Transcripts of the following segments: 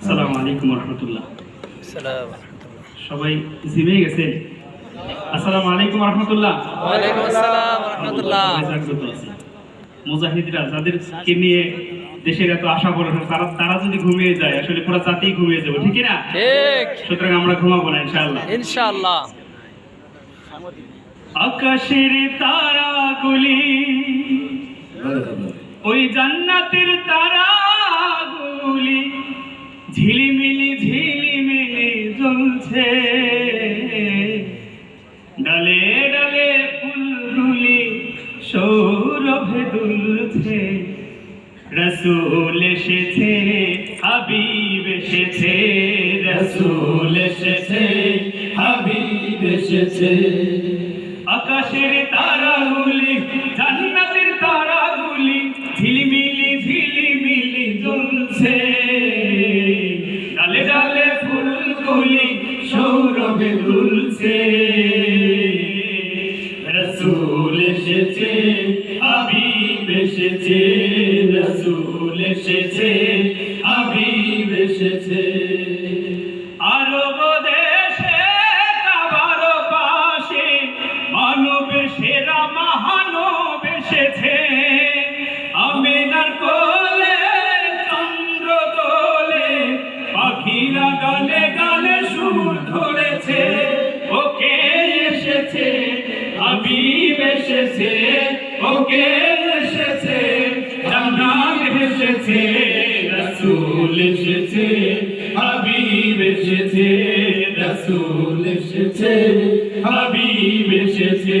আসসালামু আলাইকুম রহমতুল্লাহ। সবাই জিমে গেছেন? আসসালামু আলাইকুম রহমতুল্লাহ। ওয়ালাইকুম আসসালাম মুজাহিদরা যাদেরকে নিয়ে দেশের এত আশা করে তারা তারা যদি ঘুমিয়ে যায় আসলে পুরো জাতিই ঘুমিয়ে যাবে ঠিক না? ঠিক। সুতরাং আমরা ঘুমাবো না ইনশাআল্লাহ। ইনশাআল্লাহ। আকাশের তারাগুলি ওই জান্নাতের তারাগুলি ঝিলিমিলি ঝিলিমিলি জ্বলছে। ডালে ডালে ফুলগুলি সৌরভে দুলছে। রসুল এসেছে, হাবিব এসেছে, রসুল এসেছে, হাবিব এসেছে। আকাশের তারাগুলি, জান্নাতের তারাগুলি, ঝিলিমিলি ঝিলিমিলি জ্বলছে। ডালে ডালে ফুলগুলি সৌরভে দুলছে। রসুল এসেছে, হাবিব এসেছে, রসুল এসেছে, হাবিব এসেছে। এসেছে ওকে এসেছে জান্নাত এসেছে রাসূল এসেছে হাবিব এসেছে রাসূল এসেছে হাবিব এসেছে।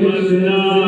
Senhor.